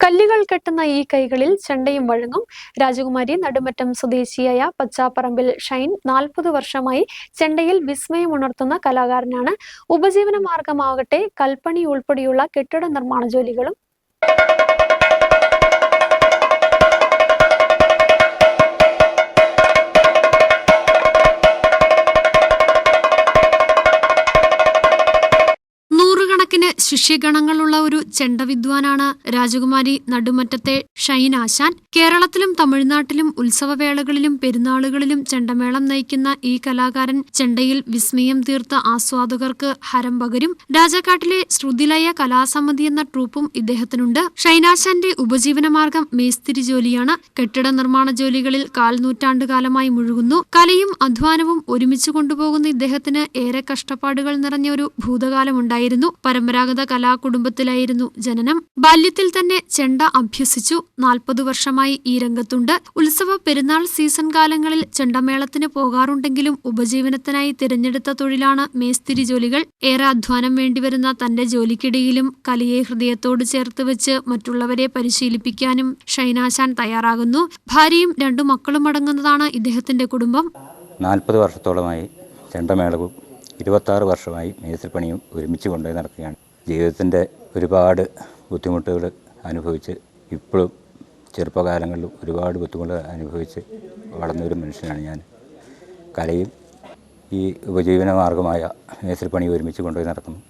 കല്ലുകൾ കെട്ടുന്ന ഈ കൈകളിൽ ചെണ്ടയും വഴങ്ങും. രാജകുമാരി നടുമറ്റം സ്വദേശിയായ പച്ചാപ്പറമ്പിൽ ഷൈൻ നാൽപ്പത് വർഷമായി ചെണ്ടയിൽ വിസ്മയം ഉണർത്തുന്ന കലാകാരനാണ്. ഉപജീവന മാർഗമാകട്ടെ കൽപ്പണി ഉൾപ്പെടെയുള്ള കെട്ടിട നിർമ്മാണ ജോലികളും ശിഷ്യഗണങ്ങളുള്ള ഒരു ചെണ്ടവിദ്വാനാണ് രാജകുമാരി നടുമറ്റത്തെ ഷൈൻ ആശാൻ. കേരളത്തിലും തമിഴ്നാട്ടിലും ഉത്സവവേളകളിലും പെരുന്നാളുകളിലും ചെണ്ടമേളം നയിക്കുന്ന ഈ കലാകാരൻ ചെണ്ടയിൽ വിസ്മയം തീർത്ത ആസ്വാദകർക്ക് ഹരം പകരും. രാജാക്കാട്ടിലെ ശ്രുതിലയ കലാസമിതി എന്ന ട്രൂപ്പും ഇദ്ദേഹത്തിനുണ്ട്. ഷൈനാശാന്റെ ഉപജീവനമാർഗം മേസ്തിരി ജോലിയാണ്. കെട്ടിട നിർമ്മാണ ജോലികളിൽ കാൽനൂറ്റാണ്ടുകാലമായി മുഴുകുന്നു. കലയും അധ്വാനവും ഒരുമിച്ച് കൊണ്ടുപോകുന്ന ഇദ്ദേഹത്തിന് ഏറെ കഷ്ടപ്പാടുകൾ നിറഞ്ഞ ഒരു ഭൂതകാലമുണ്ടായിരുന്നു. പരമ്പരാഗത കലാകുടുംബത്തിലായിരുന്നു ജനനം. ബാല്യത്തിൽ തന്നെ ചെണ്ട അഭ്യസിച്ചു. നാൽപ്പത് വർഷമായി ഈ രംഗത്തുണ്ട്. ഉത്സവ പെരുന്നാൾ സീസൺ കാലങ്ങളിൽ ചെണ്ടമേളത്തിന് പോകാറുണ്ടെങ്കിലും ഉപജീവനത്തിനായി തിരഞ്ഞെടുത്ത തൊഴിലാണ് മേസ്തിരി ജോലികൾ. ഏറെ അധ്വാനം വേണ്ടിവരുന്ന തന്റെ ജോലിക്കിടയിലും കലയെ ഹൃദയത്തോട് ചേർത്ത് വെച്ച് മറ്റുള്ളവരെ പരിശീലിപ്പിക്കാനും ഷൈനാശാൻ തയ്യാറാകുന്നു. ഭാര്യയും രണ്ടു മക്കളും അടങ്ങുന്നതാണ് ഇദ്ദേഹത്തിന്റെ കുടുംബം. നാൽപ്പത് വർഷത്തോളമായി ചെണ്ടമേളവും ഇരുപത്താറ് വർഷമായി മേസ്തിരിപ്പണിയും ഒരുമിച്ച് കൊണ്ടുപോയി നടക്കുകയാണ്. ജീവിതത്തിന്റെ ഒരുപാട് ബുദ്ധിമുട്ടുകൾ അനുഭവിച്ച് ഇപ്പോഴും ചെറുപ്പകാലങ്ങളിൽ ഒരുപാട് ബുദ്ധിമുട്ടുകൾ അനുഭവിച്ച് വളർന്നൊരു മനുഷ്യനാണ് ഞാൻ. കലയും ഈ ഉപജീവന മാർഗമായ പണി ഒരുമിച്ച് കൊണ്ടുപോയി നടക്കുന്നു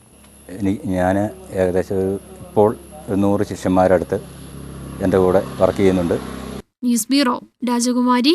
ഇനി ഞാൻ ഏകദേശം ഇപ്പോൾ നൂറ് ശിഷ്യന്മാരടുത്ത് എന്റെ കൂടെ വർക്ക് ചെയ്യുന്നുണ്ട്. ന്യൂസ് ബ്യൂറോ രാജകുമാരി